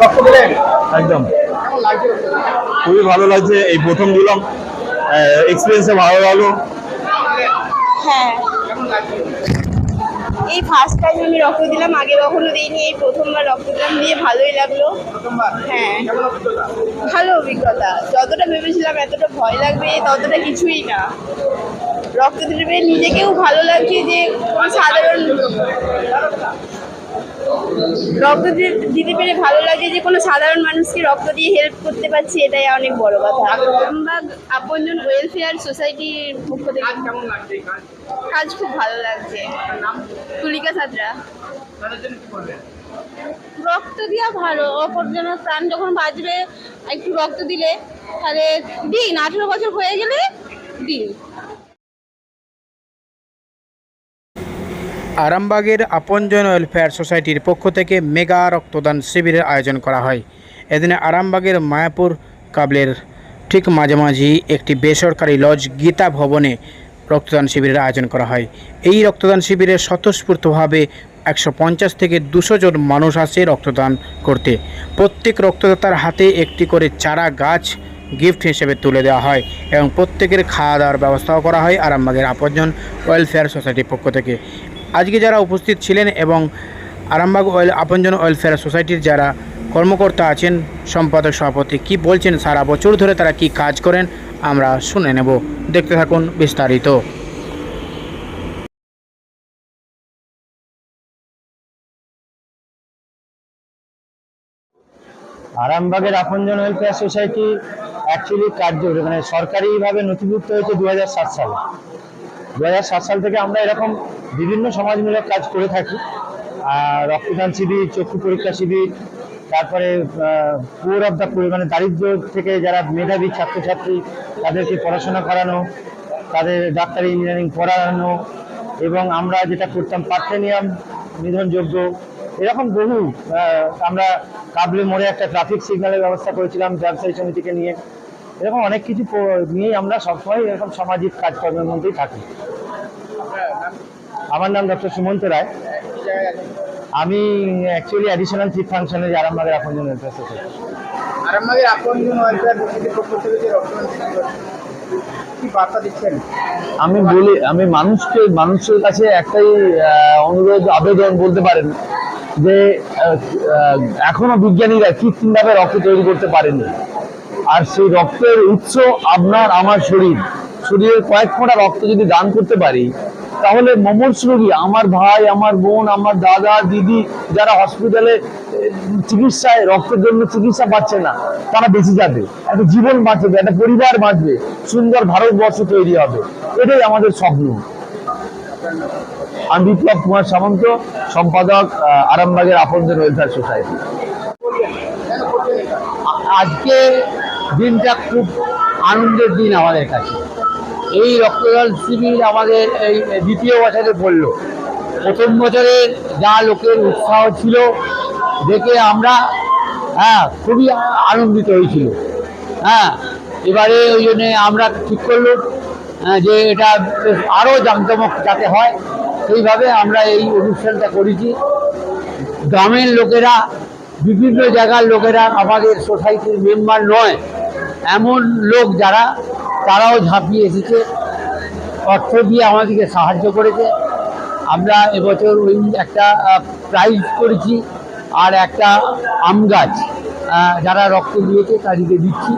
রক্ত একদম? খুবই ভালো লাগছে এই প্রথম দিলাম এক্সপিরিয়েন্সে ভালো লাগল। হ্যাঁ। এই ফার্স্ট টাইম আমি রক্ত দিলাম আগে কখনো দিইনি এই প্রথমবার রক্ত দিলাম দিয়ে ভালোই লাগল। হ্যাঁ। ভালো অভিজ্ঞতা। যতটা ভেবেছিলাম এতটা ভয় লাগবে ততটা কিছুই না। রক্ত পেরে নিজেকেও ভালো লাগছে যে সাধারণ রক্ত দিতে- পেরে ভালো লাগে যে কোনো সাধারণ মানুষকে রক্ত দিয়ে হেল্প করতে পারছি এটাই অনেক বড় কথা। আরামবাগ আপনজন ওয়েলফেয়ার সোসাইটির পক্ষ থেকে কেমন লাগছে কাজ? খুব ভালো লাগছে। তুলিকা করবেন রক্ত দেওয়া ভালো অপরজনের প্রাণ যখন বাঁচবে একটু রক্ত দিলে তাহলে দিন আঠেরো বছর হয়ে গেলে দিন। আরামবাগের আপনজন ওয়েলফেয়ার সোসাইটির পক্ষ থেকে মেগা রক্তদান শিবিরের আয়োজন করা হয়। এদিনে আরামবাগের মায়াপুর কাবলের ঠিক মাঝামাঝি একটি বেসরকারি লজ গীতা ভবনে রক্তদান শিবিরের আয়োজন করা হয়। এই রক্তদান শিবিরে স্বতঃস্ফূর্তভাবে একশো পঞ্চাশ থেকে দুশো জন মানুষ আসে রক্তদান করতে। প্রত্যেক রক্তদাতার হাতে একটি করে চারা গাছ গিফট হিসেবে তুলে দেওয়া হয় এবং প্রত্যেকের খাওয়া দাওয়ার ব্যবস্থাও করা হয় আরামবাগের আপনজন ওয়েলফেয়ার সোসাইটির পক্ষ থেকে। আজকে যারা উপস্থিত ছিলেন এবং আরামবাগ ওয়েল আপনজন ওয়েলফেয়ার সোসাইটির যারা কর্মকর্তা আছেন, সম্পাদক সভাপতি, কি বলছেন সারা বছর ধরে তারা কি কাজ করেন, আমরা শুনে নেব। দেখতে থাকুন বিস্তারিত। আরামবাগের আপনজন ওয়েলফেয়ার সোসাইটি অ্যাকচুয়ালি কার্য মানে সরকারিভাবে নথিভুক্ত হয়েছে দু হাজার সাত সালে। দু হাজার সাত সাল থেকে আমরা এরকম বিভিন্ন সমাজমূলক কাজ করে থাকি। আর রক্তদান শিবির, চক্ষু পরীক্ষা শিবির, তারপরে পুয়ার অফ দ্য মানে দারিদ্র থেকে যারা মেধাবী ছাত্রছাত্রী, তাদেরকে পড়াশোনা করানো, তাদের ডাক্তারি ইঞ্জিনিয়ারিং পড়ানো, এবং আমরা যেটা করতাম, পার্থেনিয়াম নিধনযোগ্য এরকম বহু আমরা কাবলে মোড়ে একটা ট্রাফিক সিগন্যালের ব্যবস্থা করেছিলাম ব্যবসায়ী সমিতিকে নিয়ে। এরকম অনেক কিছু নিয়েই আমরা সবসময় এরকম সামাজিক কাজকর্মের মধ্যেই থাকি। আমার নাম ডক্টর সুমন্ত রায়। আমি অ্যাকচুয়ালি অ্যাডিশনাল চিফ ফাংশনের আরামবাগের আপনজন ওয়েলফেয়ার সোসাইটি আরামবাগের আপনজন ওয়েলফেয়ার সোসাইটির পক্ষ থেকে যে আমি বলি আমি মানুষকে মানুষের কাছে একটাই অনুরোধ আবেদন বলতে পারেন যে এখনও বিজ্ঞানীরা কৃত্রিমভাবে রক্ত তৈরি করতে পারেনি আর সেই রক্তের উৎস আপনার আমার শরীর। শরীরের কয়েক ফোঁটা রক্ত যদি দান করতে পারি তাহলে মমর্ষ রোগী, আমার ভাই, আমার বোন, আমার দাদা, দিদি যারা হসপিটালে চিকিৎসায়, রক্তের জন্য চিকিৎসা পাচ্ছে না, তারা বেঁচে যাবে। একটা জীবন বাঁচবে, একটা পরিবার বাঁচবে, সুন্দর ভারতবর্ষ তৈরি হবে। এটাই আমাদের স্বপ্ন। আমি বিপ্লব কুমার সামন্ত সম্পাদক আরামবাগের আপনজন ওয়েলফেয়ার সোসাইটি আজকে দিনটা খুব আনন্দের দিন আমাদের কাছে। এই রক্তদান শিবির আমাদের এই দ্বিতীয় বছরে পড়ল। প্রথম বছরে যা লোকের উৎসাহ ছিল দেখে আমরা হ্যাঁ খুবই আনন্দিত হয়েছিল। হ্যাঁ এবারে ওই জন্যে আমরা ঠিক করল হ্যাঁ, যে এটা আরও জাঁকজমক যাতে হয় সেইভাবে আমরা এই অনুষ্ঠানটা করেছি। গ্রামের লোকেরা বিভিন্ন জায়গার লোকেরা আমাদের সোসাইটির মেম্বার নয় এমন লোক যারা তারাও ঝাঁপিয়ে এসেছে। অর্থ দিয়ে আমাদেরকে সাহায্য করেছে। আমরা এবছর ওই একটা প্রাইজ করেছি আর একটা আম গাছ যারা রক্ত দিয়েছে তাদেরকে দিচ্ছি।